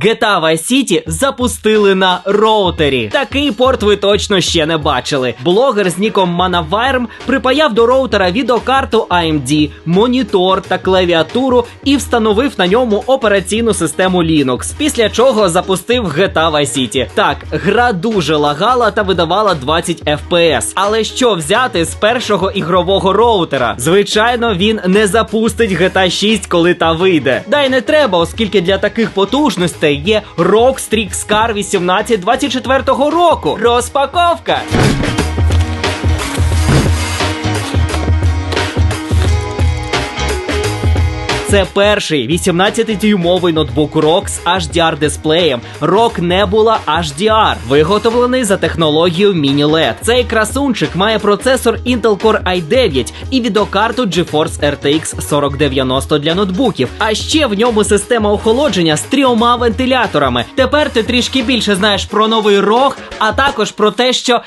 GTA Vice City запустили на роутері. Такий порт ви точно ще не бачили. Блогер з ніком Manavirm припаяв до роутера відеокарту AMD, монітор та клавіатуру і встановив на ньому операційну систему Linux. Після чого запустив GTA Vice City. Так, гра дуже лагала та видавала 20 FPS. Але що взяти з першого ігрового роутера? Звичайно, він не запустить GTA 6, коли та вийде. Да й не треба, оскільки для таких потужностей є Rockstrix Car Scar 1824 року. Розпаковка! Це перший 18-дюймовий ноутбук ROG з HDR дисплеєм ROG Nebula HDR, виготовлений за технологією Mini LED. Цей красунчик має процесор Intel Core i9 і відеокарту GeForce RTX 4090 для ноутбуків. А ще в ньому система охолодження з трьома вентиляторами. Тепер ти трішки більше знаєш про новий ROG, а також про те, що